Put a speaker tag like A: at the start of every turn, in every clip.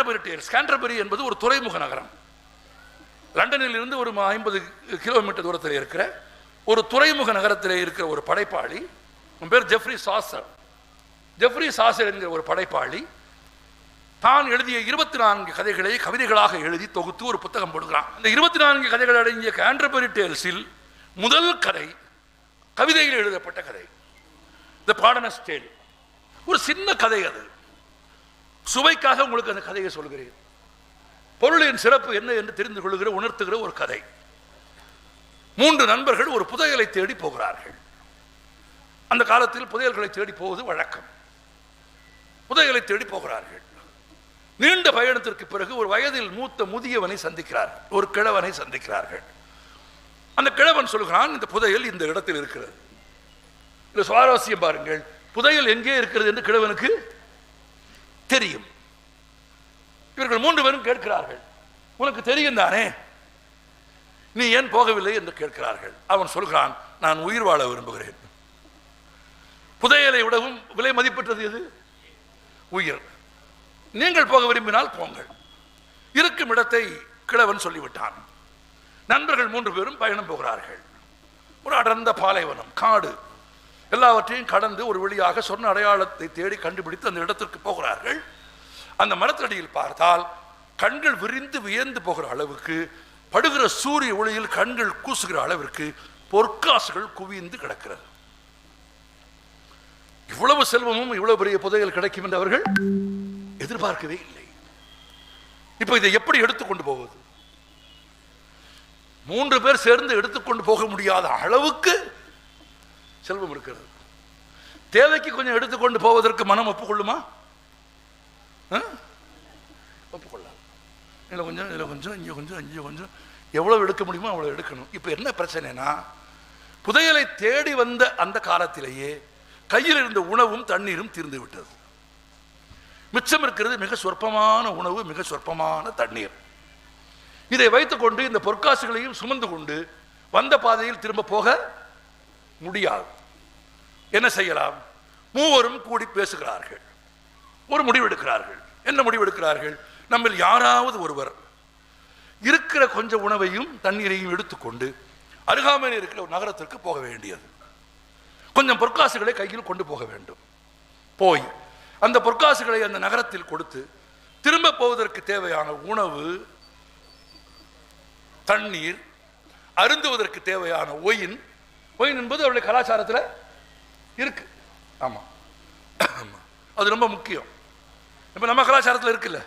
A: Canterbury dare Canterbury என்பது ஒரு துறைமுக நகரம். லண்டனில் இருந்து ஒரு ஐம்பது கிலோமீட்டர் தூரத்தில் இருக்கிற ஒரு துறைமுக நகரத்தில் இருக்கிற ஒரு படைப்பாளி பேர் ஜெஃப்ரி சாசர். ஜெஃப்ரி சாசர் என்கிற ஒரு படைப்பாளி தான் எழுதிய இருபத்தி நான்கு கதைகளை கவிதைகளாக எழுதி தொகுத்து ஒரு புத்தகம் போடுகிறான். இந்த இருபத்தி நான்கு கதைகள் அடங்கிய கேண்டர்பரி டேல்ஸில் முதல் கதை கவிதையில் எழுதப்பட்ட கதை. த பாடனஸ் டேல் ஒரு சின்ன கதை அது. சுவைக்காக உங்களுக்கு அந்த கதையை சொல்கிறேன். பொருளின் சிறப்பு என்ன என்று தெரிந்து கொள்கிற உணர்த்துகிற ஒரு கதை. மூன்று நண்பர்கள் ஒரு புதையலை தேடி போகிறார்கள். அந்த காலத்தில் புதையல்களை தேடி போவது வழக்கம். புதையலை தேடி போகிறார்கள். நீண்ட பயணத்திற்கு பிறகு ஒரு வயதில் மூத்த முதியவனை சந்திக்கிறார்கள் ஒரு கிழவனை சந்திக்கிறார்கள். அந்த கிழவன் சொல்கிறான் இந்த புதையல் இந்த இடத்தில் இருக்கிறது. இந்த சுவாரஸ்யம் பாருங்கள் புதையல் எங்கே இருக்கிறது என்று கிழவனுக்கு தெரியும். இவர்கள் மூன்று பேரும் கேட்கிறார்கள். உனக்கு தெரியும் தானே? நீ ஏன் போகவில்லை? என்று கேட்கிறார்கள். அவன் சொல்கிறான் நான் உயிர் வாழ விரும்புகிறேன். புதையலை விடவும் விலை மதிப்பற்றது எது? உயிர். நீங்கள் போக விரும்பினால் போங்கள். இருக்கும் இடத்தை கிழவன் சொல்லிவிட்டான். நண்பர்கள் மூன்று பேரும் பயணம் போகிறார்கள். ஒரு அடர்ந்த பாலைவனம் காடு. எல்லாவற்றையும் கடந்து ஒரு வழியாக சொன்ன அடையாளத்தை தேடி கண்டுபிடித்து அந்த இடத்திற்கு போகிறார்கள். அந்த மரத்தடியில் பார்த்தால் கண்கள் விரிந்து வியந்து போகிற அளவுக்கு படுகிற சூரிய ஒளியில் கண்கள் கூசுகிற அளவிற்கு பொற்காசுகள் குவிந்து கிடக்கிறது. இவ்வளவு செல்வமும் இவ்வளவு பெரிய புதையல் கிடைக்கும் என்று அவர்கள் எதிர்பார்க்கவே இல்லை. இப்போ இதை எப்படி எடுத்துக்கொண்டு போவது? மூன்று பேர் சேர்ந்து எடுத்துக்கொண்டு போக முடியாத அளவுக்கு செல்வம் இருக்கிறது. தேவைக்கு கொஞ்சம் எடுத்துக்கொண்டு போவதற்கு மனம் ஒப்புக்கொள்ளுமா? ஆ? ஒப்புக்கொள்ளாது. இதில் கொஞ்சம் இதில் கொஞ்சம் இங்கே கொஞ்சம் இங்கே கொஞ்சம். எவ்வளோ எடுக்க முடியுமோ அவ்வளோ எடுக்கணும். இப்போ என்ன பிரச்சனைனா புதையலை தேடி வந்த அந்த காலத்திலேயே கையில் இருந்த உணவும் தண்ணீரும் தீர்ந்து விட்டது. மிச்சம் இருக்கிறது மிக சொற்பமான உணவு மிக சொற்பமான தண்ணீர். இதை வைத்துக்கொண்டு இந்த பொற்காசுகளையும் சுமந்து கொண்டு வந்த பாதையில் திரும்ப போக முடியாது. என்ன செய்யலாம்? மூவரும் கூடி பேசுகிறார்கள். ஒரு முடிவெடுக்கிறார்கள். என்ன முடிவெடுக்கிறார்கள்? நம்மில் யாராவது ஒருவர் இருக்கிற கொஞ்சம் உணவையும் தண்ணீரையும் எடுத்துக்கொண்டு அருகாமையில் இருக்கிற ஒரு நகரத்திற்கு போக வேண்டியது. கொஞ்சம் பொற்காசுகளை கையில் கொண்டு போக வேண்டும். போய் அந்த பொற்காசுகளை அந்த நகரத்தில் கொடுத்து திரும்ப போவதற்கு தேவையான உணவு தண்ணீர் அருந்துவதற்கு தேவையான ஒயின் ஒயின் என்பது அவருடைய கலாச்சாரத்தில் இருக்கு. ஆமா. ஆமா. அது ரொம்ப முக்கியம். இப்போ நம்ம கலாச்சாரத்தில் இருக்குல்ல?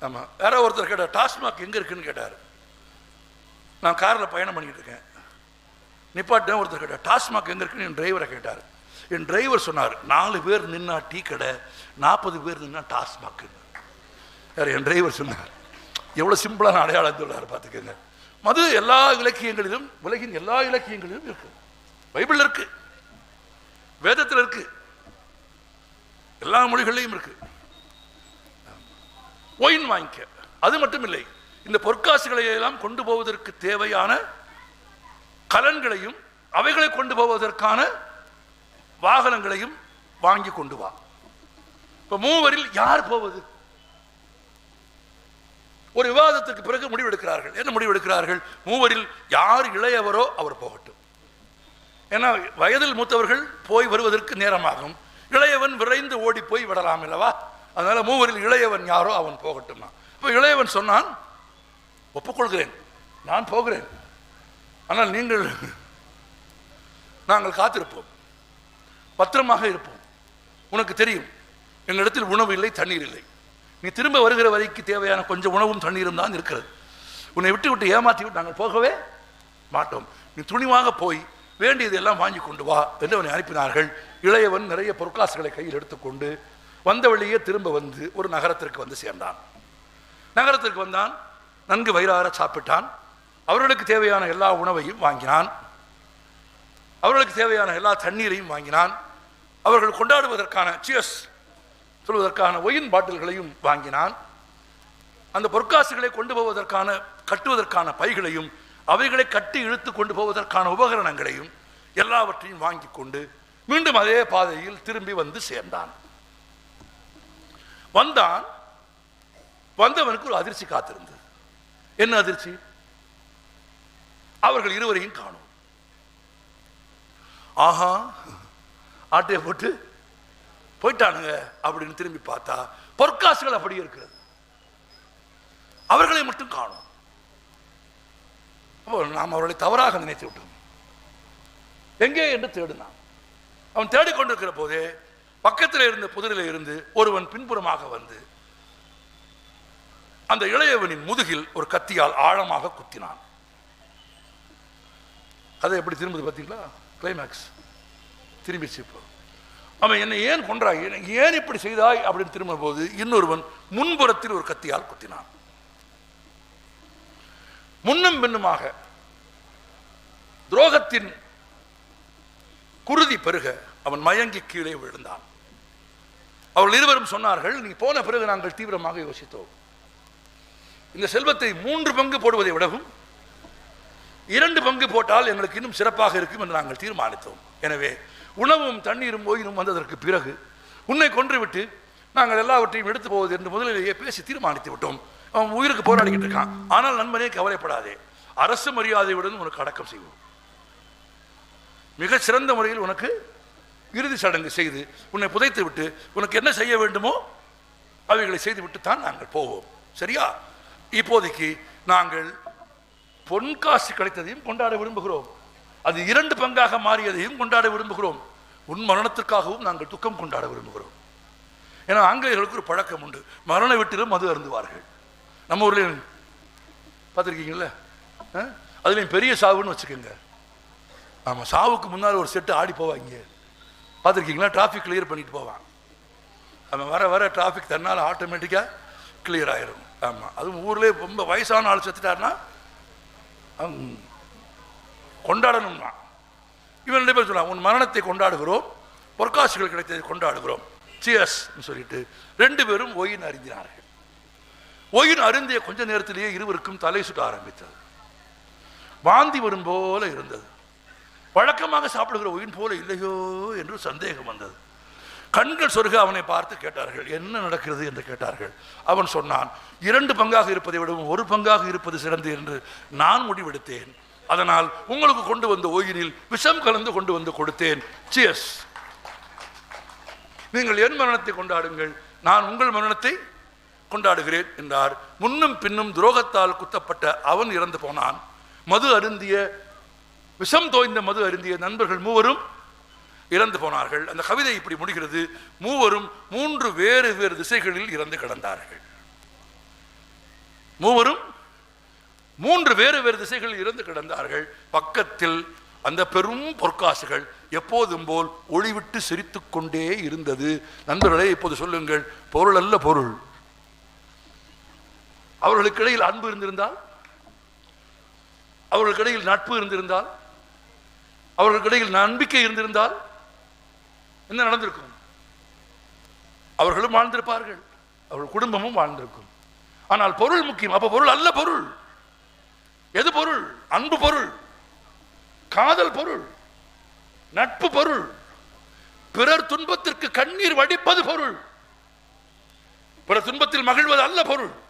A: ஆமா. யாரோ ஒருத்தர் கேட்டார் டாஸ்மாக் எங்க இருக்குன்னு கேட்டார். நான் காரில் பயணம் பண்ணிட்டு இருக்கேன். நிப்பாட்டின ஒருத்தர் கேட்டார் டாஸ்மாக் எங்க இருக்குன்னு? என் டிரைவரை கேட்டார். என் டிரைவர் சொன்னார் நாலு பேர் நின்னா டீ கடை நாற்பது பேர் நின்னா டாஸ்மாக் யார்? என் டிரைவர் சொன்னார். எவ்வளோ சிம்பிளான அடையாளம் சொல்றாரு பார்த்துக்கோங்க மது எல்லா இலக்கியங்களிலும் உலகின் எல்லா இலக்கியங்களிலும் இருக்கு. பைபிள் இருக்கு. வேதத்தில் இருக்கு. எல்லா மொழிகள்லையும் இருக்கு. ஒயின் வாங்கிக்க. அது மட்டும் இல்லை இந்த பொற்காசுகளை எல்லாம் கொண்டு போவதற்கு தேவையான கலன்களையும் அவைகளை கொண்டு போவதற்கான வாகனங்களையும் வாங்கி கொண்டு வா. இப்ப மூவரில் யார் போவது? ஒரு விவாதத்துக்கு பிறகு முடிவெடுக்கிறார்கள். என்ன முடிவெடுக்கிறார்கள்? மூவரில் யார் இளையவரோ அவர் போகட்டும். ஏன்னா வயதில் மூத்தவர்கள் போய் வருவதற்கு நேரமாகும். இளையவன் விரைந்து ஓடி போய் விடலாம் இல்லவா? அதனால மூவரில் இளையவன் யாரோ அவன் போகட்டும்னா. இப்போ இளையவன் சொன்னான் ஒப்புக்கொள்கிறேன். நான் போகிறேன். ஆனால் நீங்கள் நாங்கள் காத்திருப்போம். பத்திரமாக இருப்போம். உனக்கு தெரியும். எங்களிடத்தில் உணவு இல்லை தண்ணீர் இல்லை. நீ திரும்ப வருகிற வரைக்கு தேவையான கொஞ்சம் உணவும் தண்ணீரும் தான் இருக்கிறது. உன்னை விட்டு விட்டு ஏமாற்றி விட்டு நாங்கள் போகவே மாட்டோம். நீ துணிவாக போய் வேண்டியது எல்லாம் வாங்கி கொண்டு வா என்று அவனை அனுப்பினார்கள். இளையவன் நிறைய பொற்காசுகளை கையில் எடுத்துக்கொண்டு வந்த வழியே திரும்ப வந்து ஒரு நகரத்திற்கு வந்து சேர்ந்தான். நகரத்திற்கு வந்தான். நன்கு வயிறார சாப்பிட்டான். அவர்களுக்கு தேவையான எல்லா உணவையும் வாங்கினான். அவர்களுக்கு தேவையான எல்லா தண்ணீரையும் வாங்கினான். அவர்கள் கொண்டாடுவதற்கான சியஸ் சொல்வதற்கான ஒயின் பாட்டில்களையும் வாங்கினான். அந்த பொற்காசுகளை கொண்டு போவதற்கான கட்டுவதற்கான பைகளையும் அவைகளை கட்டி இழுத்து கொண்டு போவதற்கான உபகரணங்களையும் எல்லாவற்றையும் வாங்கி கொண்டு மீண்டும் அதே பாதையில் திரும்பி வந்து சேர்ந்தான். வந்தான். வந்தவனுக்கு ஒரு அதிர்ச்சி காத்திருந்தது. என்ன அதிர்ச்சி? அவர்கள் இருவரையும் காணும். ஆஹா ஆட்டையை போட்டு போயிட்டானுங்க அப்படின்னு திரும்பி பார்த்தா பொற்காசுகள் அப்படியே இருக்கிறது. அவர்களை மட்டும் காணும். அப்போ நாம் அவர்களை தவறாக நினைத்து விட்டோம். எங்கே என்று தேடினான். அவன் தேடிக்கொண்டிருக்கிற போதே பக்கத்தில் இருந்த புதிரில் இருந்து ஒருவன் பின்புறமாக வந்து அந்த இளையவனின் முதுகில் ஒரு கத்தியால் ஆழமாக குத்தினான். அதை எப்படி திரும்புது பார்த்தீங்களா? கிளைமேக்ஸ் திரும்பிச்சு இப்போ. அவன் என்னை ஏன் கொன்றாய்? எனக்கு ஏன் இப்படி செய்தாய்? அப்படின்னு திரும்பும் போது இன்னொருவன் முன்புறத்தில் ஒரு கத்தியால் குத்தினான். முன்னும் பின்னுமாக துரோகத்தின் குருதி பெருக அவன் மயங்கி கீழே விழுந்தான். அவர்கள் இருவரும் சொன்னார்கள் நீ போன பிறகு நாங்கள் தீவிரமாக யோசித்தோம். இந்த செல்வத்தை மூன்று பங்கு போடுவதை விடவும் இரண்டு பங்கு போட்டால் எங்களுக்கு இன்னும் சிறப்பாக இருக்கும் என்று நாங்கள் தீர்மானித்தோம். எனவே உணவும் தண்ணீரும் ஓயினும் வந்ததற்கு பிறகு உன்னை கொன்றுவிட்டு நாங்கள் எல்லாவற்றையும் எடுத்து போவது என்று முதலிலேயே பேசி தீர்மானித்து விட்டோம். அவன் உயிருக்கு போராடிக்கிட்டு இருக்கான். ஆனால் நண்பனே கவலைப்படாதே. அரசு மரியாதையுடன் உனக்கு அடக்கம் செய்வோம். மிக சிறந்த முறையில் உனக்கு இறுதி சடங்கு செய்து உன்னை புதைத்து விட்டு உனக்கு என்ன செய்ய வேண்டுமோ அவைகளை செய்துவிட்டு தான் நாங்கள் போவோம். சரியா? இப்போதைக்கு நாங்கள் பொன்காசு கிடைத்ததையும் கொண்டாட விரும்புகிறோம். அது இரண்டு பங்காக மாறியதையும் கொண்டாட விரும்புகிறோம். உன் மரணத்திற்காகவும் நாங்கள் துக்கம் கொண்டாட விரும்புகிறோம். ஏன்னா ஆங்கிலேயர்களுக்கு ஒரு பழக்கம் உண்டு. மரண வீட்டிலும் மது அருந்துவார்கள். நம்ம ஊரில் பார்த்துருக்கீங்களா அதுலேயும் பெரிய சாவுன்னு வச்சுக்கோங்க. ஆமாம் சாவுக்கு முன்னால் ஒரு செட்டு ஆடி போவாங்க பார்த்துருக்கீங்களா? டிராஃபிக் கிளியர் பண்ணிட்டு போவான். அவன் வர வர டிராஃபிக் தன்னால் ஆட்டோமேட்டிக்காக கிளியர் ஆயிரும். ஆமாம் அதுவும் ஊர்லேயே ரொம்ப வயசான ஆள் செத்துட்டாருன்னா கொண்டாடணும்னா. இவன் ரெண்டு பேரும் சொல்லலாம் உன் மரணத்தை கொண்டாடுகிறோம் பொற்காசுகள் கிடைத்ததை கொண்டாடுகிறோம். சியஸ் சொல்லிட்டு ரெண்டு பேரும் ஒயின் அறிந்தினார்கள் ஒயின் அருந்திய கொஞ்ச நேரத்திலேயே இருவருக்கும் தலை சுட்ட ஆரம்பித்தது. வாந்தி வரும் போல இருந்தது. வழக்கமாக சாப்பிடுகிற ஒயின் போல இல்லையோ என்று சந்தேகம் வந்தது. கண்கள் சொருக அவனை பார்த்து கேட்டார்கள் என்ன நடக்கிறது? என்று கேட்டார்கள். அவன் சொன்னான் இரண்டு பங்காக இருப்பதை விடவும் ஒரு பங்காக இருப்பது சிறந்து என்று நான் முடிவெடுத்தேன். அதனால் உங்களுக்கு கொண்டு வந்த ஓயினில் விஷம் கலந்து கொண்டு வந்து கொடுத்தேன். சியஸ் நீங்கள் என் மரணத்தை கொண்டாடுங்கள் நான் உங்கள் மரணத்தை கொண்டாடுகிறேன் என்றார். முன்னும் பின்னும் துரோகத்தால் குத்தப்பட்ட அவன் இறந்து போனான். மது அருந்திய விஷம் தோய்ந்த மது அருந்திய நண்பர்கள் மூவரும் இறந்து போனார்கள். அந்த கவிதை இப்படி முடிகிறது. மூவரும் மூன்று வேறு வேறு திசைகளில் இறந்து கிடந்தார்கள். மூவரும் மூன்று வேறு வேறு திசைகளில் இறந்து கிடந்தார்கள். பக்கத்தில் அந்த பெரும் பொற்காசுகள் எப்போதும் போல் ஒளிவிட்டு சிரித்துக் கொண்டே இருந்தது. நண்பர்களே இப்போது சொல்லுங்கள் பொருள் அல்ல பொருள். அவர்களுக்கு இடையில் அன்பு இருந்திருந்தால்? அவர்களுக்கு இடையில் நட்பு இருந்திருந்தால்? அவர்களுக்கு இடையில் நம்பிக்கை இருந்திருந்தால்? என்ன நடந்திருக்கும்? அவர்களும் வாழ்ந்திருப்பார்கள். அவர்கள் குடும்பமும் வாழ்ந்திருக்கும். ஆனால் பொருள் முக்கியம். அப்ப பொருள் அல்ல பொருள். எது பொருள்? அன்பு பொருள். காதல் பொருள். நட்பு பொருள். பிறர் துன்பத்திற்கு கண்ணீர் வடிப்பது பொருள். பிறர் துன்பத்தில் மகிழ்வது அல்ல பொருள்.